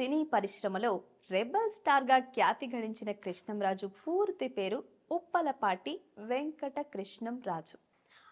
సినీ పరిశ్రమలో రెబల్ స్టార్గా ఖ్యాతి గడించిన కృష్ణంరాజు పూర్తి పేరు ఉప్పలపాటి వెంకట కృష్ణం రాజు.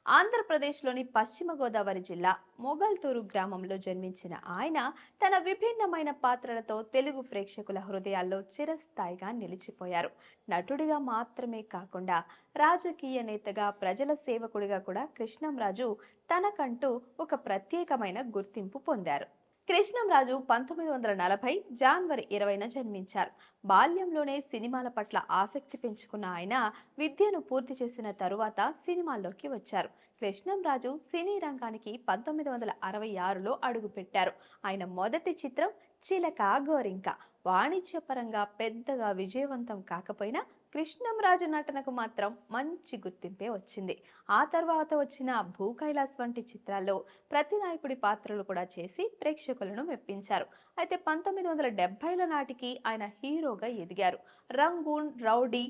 ఆంధ్రప్రదేశ్లోని పశ్చిమ గోదావరి జిల్లా మొగల్తూరు గ్రామంలో జన్మించిన ఆయన తన విభిన్నమైన పాత్రలతో తెలుగు ప్రేక్షకుల హృదయాల్లో చిరస్థాయిగా నిలిచిపోయారు. నటుడిగా మాత్రమే కాకుండా రాజకీయ నేతగా ప్రజల సేవకుడిగా కూడా కృష్ణంరాజు తనకంటూ ఒక ప్రత్యేకమైన గుర్తింపు పొందారు. కృష్ణంరాజు పంతొమ్మిది వందల నలభై జనవరి ఇరవైన జన్మించారు. బాల్యంలోనే సినిమాల పట్ల ఆసక్తి పెంచుకున్న ఆయన విద్యను పూర్తి చేసిన తరువాత సినిమాల్లోకి వచ్చారు. కృష్ణంరాజు సినీ రంగానికి పంతొమ్మిది వందల అరవై ఆరులో అడుగుపెట్టారు. ఆయన మొదటి చిత్రం చిలక గోరింక. వాణిజ్యపరంగా పెద్దగా విజయవంతం కాకపోయినా కృష్ణంరాజు నటనకు మాత్రం మంచి గుర్తింపే వచ్చింది. ఆ తర్వాత వచ్చిన భూ కైలాస్ వంటి చిత్రాల్లో ప్రతినాయకుడి పాత్రలు కూడా చేసి ప్రేక్షకులను మెప్పించారు. అయితే పంతొమ్మిది వందల డెబ్బైల నాటికి ఆయన హీరోగా ఎదిగారు. రంగూన్ రౌడీ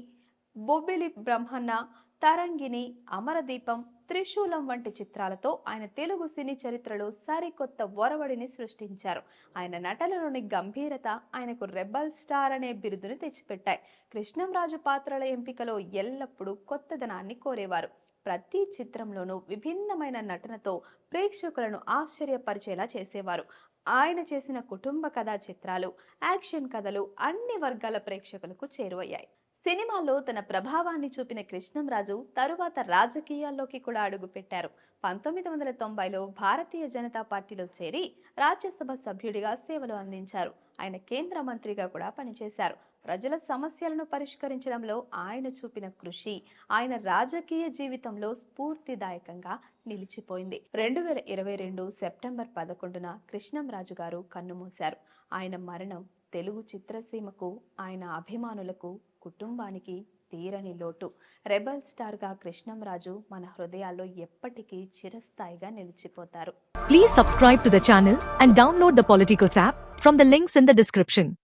బొబ్బిలి బ్రహ్మన్న తరంగిణి అమరదీపం త్రిశూలం వంటి చిత్రాలతో ఆయన తెలుగు సినీ చరిత్రలో సరికొత్త ఒరవడిని సృష్టించారు. ఆయన నటనలోని గంభీరత ఆయనకు రెబల్ స్టార్ అనే బిరుదును తెచ్చిపెట్టాయి. కృష్ణంరాజు పాత్రల ఎంపికలో ఎల్లప్పుడూ కొత్తదనాన్ని కోరేవారు. ప్రతి చిత్రంలోనూ విభిన్నమైన నటనతో ప్రేక్షకులను ఆశ్చర్యపరిచేలా చేసేవారు. ఆయన చేసిన కుటుంబ కథా చిత్రాలు యాక్షన్ కథలు అన్ని వర్గాల ప్రేక్షకులకు చేరువయ్యాయి. సినిమాలో తన ప్రభావాన్ని చూపిన కృష్ణంరాజు తరువాత రాజకీయాల్లోకి కూడా అడుగుపెట్టారు. పంతొమ్మిది వందల తొంభైలో భారతీయ జనతా పార్టీలో చేరి రాజ్యసభ సభ్యుడిగా సేవలు అందించారు. ఆయన కేంద్ర మంత్రిగా కూడా పనిచేశారు. ప్రజల సమస్యలను పరిష్కరించడంలో ఆయన చూపిన కృషి ఆయన రాజకీయ జీవితంలో స్ఫూర్తిదాయకంగా నిలిచిపోయింది. రెండు వేల ఇరవై రెండు సెప్టెంబర్ పదకొండున కృష్ణంరాజు గారు కన్నుమూశారు. ఆయన మరణం తెలుగు చిత్రసీమకు ఆయన అభిమానులకు కుటుంబానికి తీరని లోటు. రెబల్ స్టార్గా కృష్ణంరాజు మన హృదయాల్లో ఎప్పటికీ చిరస్థాయిగా నిలిచిపోతారు. Please subscribe to the and download the Politicos app from the links in the description